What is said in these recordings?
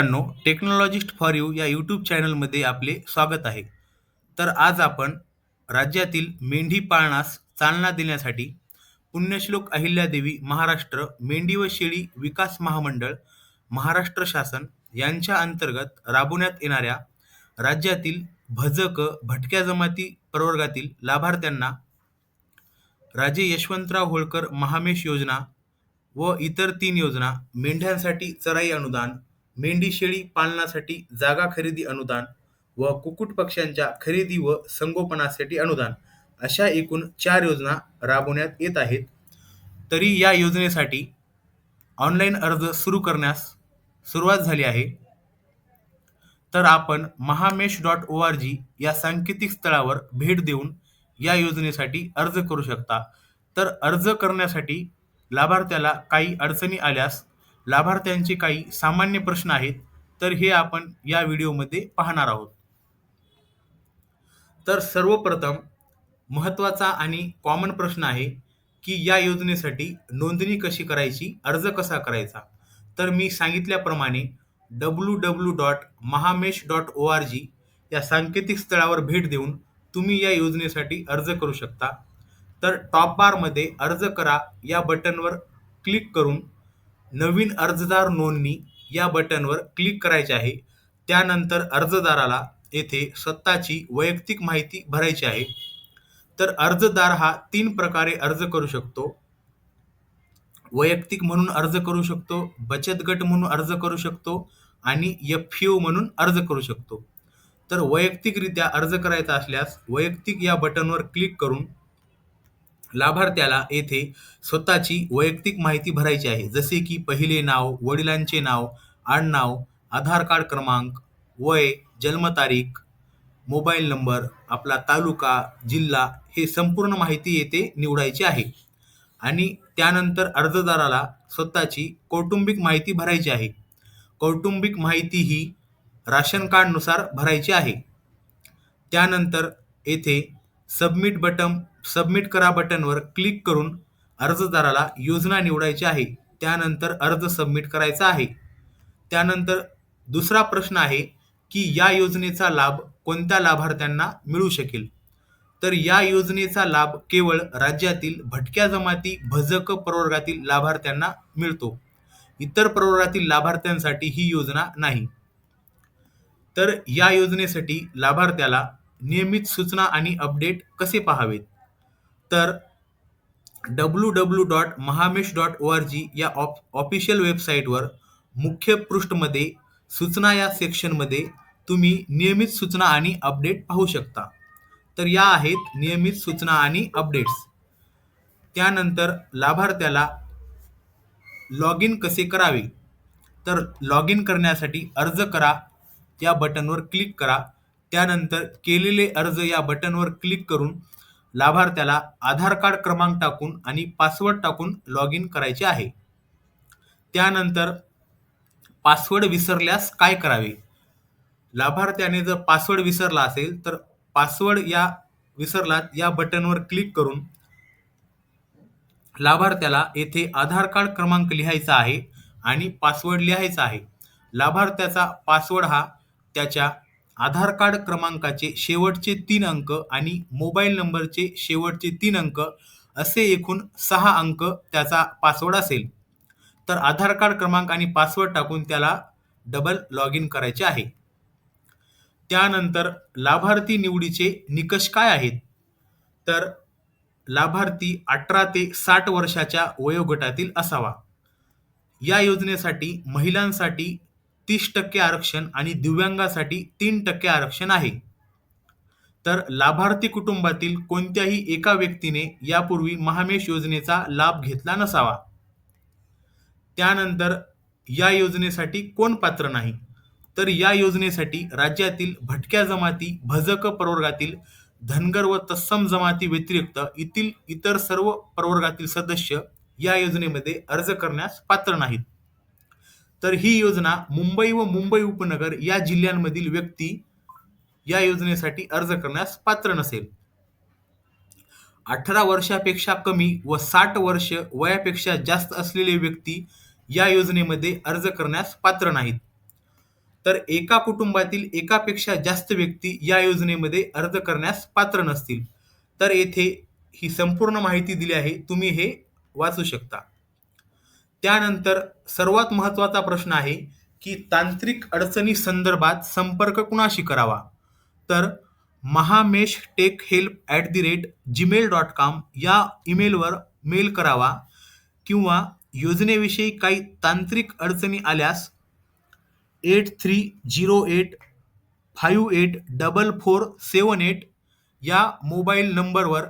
मित्रांनो technologist for you या YouTube चॅनलमध्ये आपले स्वागत आहे. तर आज आपण राज्यातील मेंढी पाळणास चालना देण्यासाठी पुण्यश्लोक अहिल्यादेवी महाराष्ट्र मेंढी व शेळी विकास महामंडळ महाराष्ट्र शासन यांच्या अंतर्गत राबवण्यात येणाऱ्या राज्यातील भजक भटक्या जमाती प्रवर्गातील लाभार्थ्यांना राजे यशवंतराव होळकर महामेश योजना व इतर तीन योजना मेंढ्यांसाठी चराई अनुदान मेंढी शेळी पालनासाठी जागा खरेदी अनुदान व कुक्कुट पक्ष्यांच्या खरेदी व संगोपनासाठी अनुदान अशा एकूण चार योजना राबवण्यात येत आहेत. तरी या योजनेसाठी ऑनलाईन अर्ज सुरू करण्यास सुरुवात झाली आहे. तर आपण Mahamesh dot O R G या सांकेतिक स्थळावर भेट देऊन या योजनेसाठी अर्ज करू शकता. तर अर्ज करण्यासाठी लाभार्थ्याला काही अडचणी आल्यास लाभार्थ्यांचे काही सामान्य प्रश्न आहेत तर हे आपण या व्हिडिओमध्ये पाहणार आहोत. तर सर्वप्रथम महत्त्वाचा आणि कॉमन प्रश्न आहे की या योजनेसाठी नोंदणी कशी करायची अर्ज कसा करायचा? तर मी सांगितल्याप्रमाणे W W dot Mahamesh dot O R G या सांकेतिक स्थळावर भेट देऊन तुम्ही या योजनेसाठी अर्ज करू शकता. तर टॉप बारमध्ये अर्ज करा या बटनवर क्लिक करून नवीन अर्जदार नोंदणी या बटनवर क्लिक करायचे आहे. त्यानंतर अर्जदाराला येथे स्वतःची वैयक्तिक माहिती भरायची आहे. तर अर्जदार हा तीन प्रकारे अर्ज करू शकतो. वैयक्तिक म्हणून अर्ज करू शकतो बचत गट म्हणून अर्ज करू शकतो आणि एफ म्हणून अर्ज करू शकतो. तर वैयक्तिकरित्या अर्ज करायचा असल्यास वैयक्तिक या बटनवर क्लिक करून लाभार्थ्याला येथे स्वतःची वैयक्तिक माहिती भरायची आहे. जसे की पहिले नाव वडिलांचे नाव आडनाव आधार कार्ड क्रमांक वय जन्मतारीख मोबाईल नंबर आपला तालुका जिल्हा हे संपूर्ण माहिती येथे निवडायची आहे. आणि त्यानंतर अर्जदाराला स्वतःची कौटुंबिक माहिती भरायची आहे. कौटुंबिक माहिती ही राशन कार्डनुसार भरायची आहे. त्यानंतर येथे सबमिट बटन सबमिट करा बटनवर क्लिक करून अर्जदाराला योजना निवडायची आहे. त्यानंतर अर्ज सबमिट करायचा आहे. त्यानंतर दुसरा प्रश्न आहे की या योजनेचा लाभ कोणत्या लाभार्थ्यांना मिळू शकेल? तर या योजनेचा लाभ केवळ राज्यातील भटक्या जमाती भजक प्रवर्गातील लाभार्थ्यांना मिळतो. इतर प्रवर्गातील लाभार्थ्यांसाठी ही योजना नाही. तर या योजनेसाठी लाभार्थ्याला नियमित सूचना आणि अपडेट कसे पाहावेत? तर W W dot Mahamesh dot O R G या ऑप ऑफिशियल वेबसाईटवर मुख्य पृष्ठमध्ये सूचना या सेक्शनमध्ये तुम्ही नियमित सूचना आणि अपडेट पाहू शकता. तर या आहेत नियमित सूचना आणि अपडेट्स त्यानंतर लाभार्थ्याला लॉग इन कसे करावे? तर लॉग इन करण्यासाठी अर्ज करा. या बटनवर क्लिक करा. त्यानंतर केलेले अर्ज या बटनवर क्लिक करून लाभार्थ्याला आधार कार्ड क्रमांक टाकून आणि पासवर्ड टाकून लॉग इन करायचे आहे. त्यानंतर पासवर्ड विसरल्यास काय करावे? लाभार्थ्याने जर पासवर्ड विसरला असेल तर पासवर्ड या विसरलात या बटनवर क्लिक करून लाभार्थ्याला येथे आधार कार्ड क्रमांक लिहायचा आहे आणि पासवर्ड लिहायचा आहे. लाभार्थ्याचा पासवर्ड हा त्याच्या आधार कार्ड क्रमांकाचे शेवटचे तीन अंक आणि मोबाईल नंबरचे शेवटचे तीन अंक असे एकूण सहा अंक त्याचा पासवर्ड असेल. तर आधार कार्ड क्रमांक आणि पासवर्ड टाकून त्याला डबल लॉग इन करायचे आहे. त्यानंतर लाभार्थी निवडीचे निकष काय आहेत? तर लाभार्थी अठरा ते साठ वर्षाच्या वयोगटातील असावा. या योजनेसाठी महिलांसाठी तीस टक्के आरक्षण आणि दिव्यांगासाठी तीन टक्के आरक्षण आहे. तर लाभार्थी कुटुंबातील कोणत्याही एका व्यक्तीने यापूर्वी महामेश योजनेचा लाभ घेतला नसावा. त्यानंतर या योजनेसाठी कोण पात्र नाही? तर या योजनेसाठी राज्यातील भटक्या जमाती भजक प्रवर्गातील धनगर व तत्सम जमाती व्यतिरिक्त येथील इतर सर्व प्रवर्गातील सदस्य या योजनेमध्ये अर्ज करण्यास पात्र नाहीत. तर ही योजना मुंबई व मुंबई उपनगर या जिल्ह्यांमधील व्यक्ती या योजनेसाठी अर्ज करण्यास पात्र नसेल. अठरा वर्षापेक्षा कमी व साठ वर्ष वयापेक्षा जास्त असलेले व्यक्ती या योजनेमध्ये अर्ज करण्यास पात्र नाहीत. तर एका कुटुंबातील एकापेक्षा जास्त व्यक्ती या योजनेमध्ये अर्ज करण्यास पात्र नसतील. तर येथे ही संपूर्ण माहिती दिली आहे. तुम्ही हे वाचू शकता. त्यानंतर सर्वात महत्त्वाचा प्रश्न आहे की तांत्रिक अडचणी संदर्भात संपर्क कुणाशी करावा? तर Mahamesh tech help at the rate Gmail dot com या ईमेलवर मेल करावा किंवा योजनेविषयी काही तांत्रिक अडचणी आल्यास eight three zero eight five eight double four seven eight या मोबाईल नंबरवर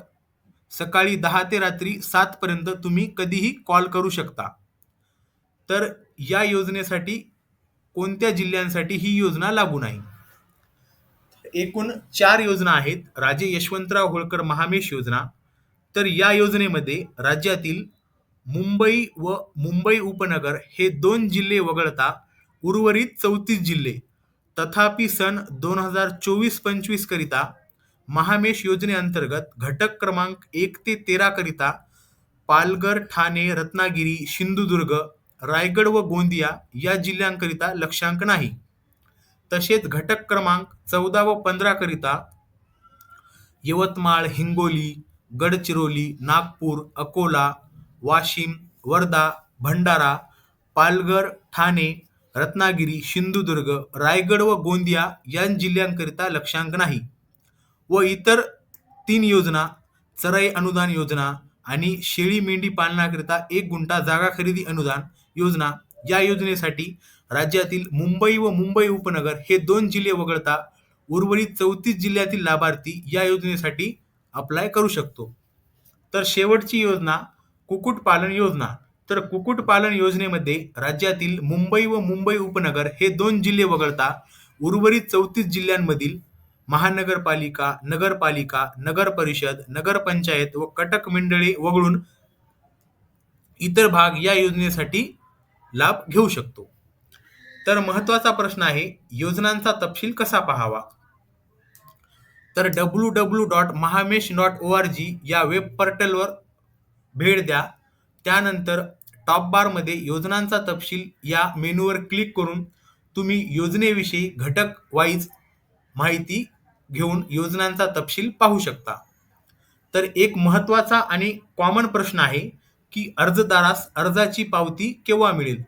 सकाळी दहा ते रात्री सातपर्यंत तुम्ही कधीही कॉल करू शकता. तर या योजनेसाठी कोणत्या जिल्ह्यांसाठी ही योजना लागू नाही? एकूण चार योजना आहेत. राजे यशवंतराव होळकर महामेश योजना. तर या योजनेमध्ये राज्यातील मुंबई व मुंबई उपनगर हे दोन जिल्हे वगळता उर्वरित चौतीस जिल्हे तथापि सन दोन हजार चोवीस पंचवीस करिता महामेश योजनेअंतर्गत घटक क्रमांक एक ते तेरा करिता पालघर ठाणे रत्नागिरी सिंधुदुर्ग रायगड व गोंदिया या जिल्ह्यांकरिता लक्षांक नाही. तसेच घटक क्रमांक चौदा व पंधरा करिता यवतमाळ हिंगोली गडचिरोली नागपूर अकोला वाशिम वर्धा भंडारा पालघर ठाणे रत्नागिरी सिंधुदुर्ग रायगड व गोंदिया या जिल्ह्यांकरिता लक्षांक नाही व इतर तीन योजना चराई अनुदान योजना आणि शेळी मेंढी पालनाकरिता एक गुंठा जागा खरेदी अनुदान योजना या योजनेसाठी राज्यातील मुंबई व मुंबई उपनगर हे दोन जिल्हे वगळता उर्वरित चौतीस जिल्ह्यातील लाभार्थी या योजनेसाठी अप्लाय करू शकतो. तर शेवटची योजना कुक्कुटपालन योजना. तर कुक्कुटपालन योजनेमध्ये राज्यातील मुंबई व मुंबई उपनगर हे दोन जिल्हे वगळता उर्वरित चौतीस जिल्ह्यांमधील महानगरपालिका नगरपालिका नगर परिषद नगरपंचायत व कटक मंडळे वगळून इतर भाग या योजनेसाठी लाभ घेऊ शकतो. तर महत्त्वाचा प्रश्न आहे योजनांचा तपशील कसा पाहावा? तर W W dot Mahamesh dot O R G या वेब पोर्टलवर भेट द्या. त्यानंतर टॉप बारमध्ये योजनांचा तपशील या मेनूवर क्लिक करून तुम्ही योजनेविषयी घटक वाईज माहिती घेऊन योजनांचा तपशील पाहू शकता. तर एक महत्त्वाचा आणि कॉमन प्रश्न आहे की अर्जदारास अर्जाची पावती केव्हा मिळेल?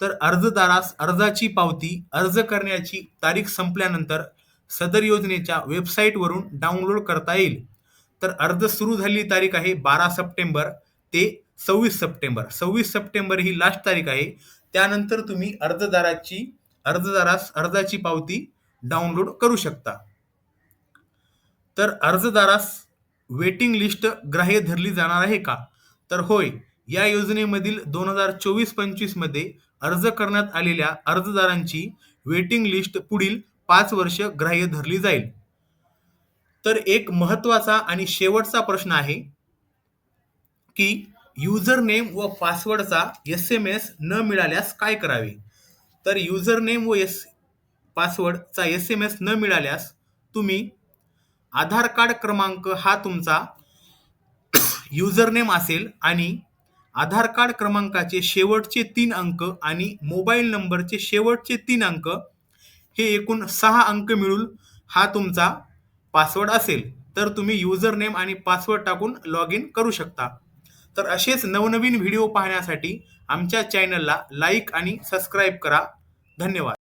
तर अर्जदारास अर्जाची पावती अर्ज करण्याची तारीख संपल्यानंतर सदर योजनेच्या वेबसाईटवरून डाउनलोड करता येईल. तर अर्ज सुरू झालेली तारीख आहे बारा सप्टेंबर ते सव्वीस सप्टेंबर. सव्वीस सप्टेंबर ही लास्ट तारीख आहे. त्यानंतर तुम्ही अर्जदाराची अर्जदारास अर्जाची पावती डाउनलोड करू शकता. तर अर्जदारास वेटिंग लिस्ट ग्राह्य धरली जाणार आहे का? तर होय या योजनेमधील दोन हजार चोवीस पंचवीसमध्ये अर्ज करण्यात आलेल्या अर्जदारांची वेटिंग लिस्ट पुढील पाच वर्ष ग्राह्य धरली जाईल. तर एक महत्त्वाचा आणि शेवटचा प्रश्न आहे की युजर नेम व पासवर्डचा एस एम एस न मिळाल्यास काय करावे? तर युजर नेम व एस पासवर्डचा एस एम एस न मिळाल्यास तुम्ही आधार कार्ड क्रमांक हा तुमचा युजरनेम असेल आणि आधार कार्ड क्रमांकाचे शेवटचे तीन अंक आणि मोबाईल नंबरचे शेवटचे तीन अंक हे एकूण सहा अंक मिळून हा तुमचा पासवर्ड असेल. तर तुम्ही युजर नेम आणि पासवर्ड टाकून लॉग इन करू शकता. तर असेच नवनवीन व्हिडिओ पाहण्यासाठी आमच्या चॅनलला लाईक आणि सबस्क्राईब करा. धन्यवाद.